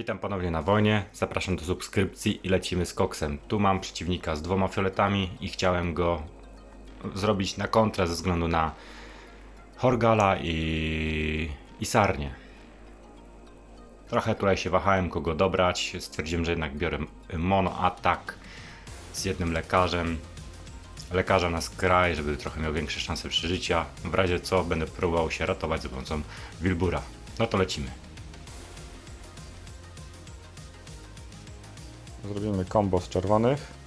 Witam ponownie na wojnie. Zapraszam do subskrypcji i lecimy z koksem. Tu mam przeciwnika z dwoma fioletami i chciałem go zrobić na kontrę ze względu na Horgala i, i Sarnię. Trochę tutaj się wahałem, kogo dobrać. Stwierdziłem, że jednak biorę mono atak z jednym lekarzem. Lekarza na skraj, żeby trochę miał większe szanse przeżycia. W razie co będę próbował się ratować za pomocą Wilbura. No to lecimy. Zrobimy combo z czerwonych.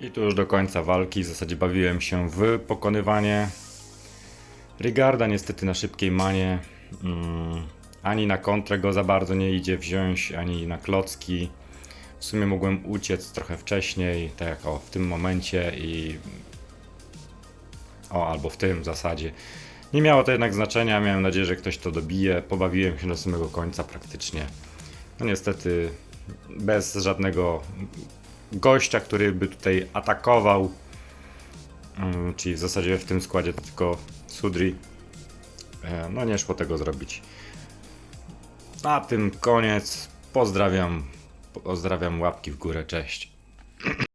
I tu już do końca walki w zasadzie bawiłem się w pokonywanie Rigarda niestety na szybkiej manie. Mm, ani na kontrę go za bardzo nie idzie wziąć, ani na klocki. W sumie mogłem uciec trochę wcześniej, tak jak o, w tym momencie i... O, albo w tym zasadzie. Nie miało to jednak znaczenia, miałem nadzieję, że ktoś to dobije. Pobawiłem się do samego końca praktycznie. No niestety bez żadnego gościa, który by tutaj atakował. Mm, Czyli w zasadzie w tym składzie tylko Sudri. E, No nie szło tego zrobić. Na tym koniec. Pozdrawiam. Pozdrawiam łapki w górę. Cześć.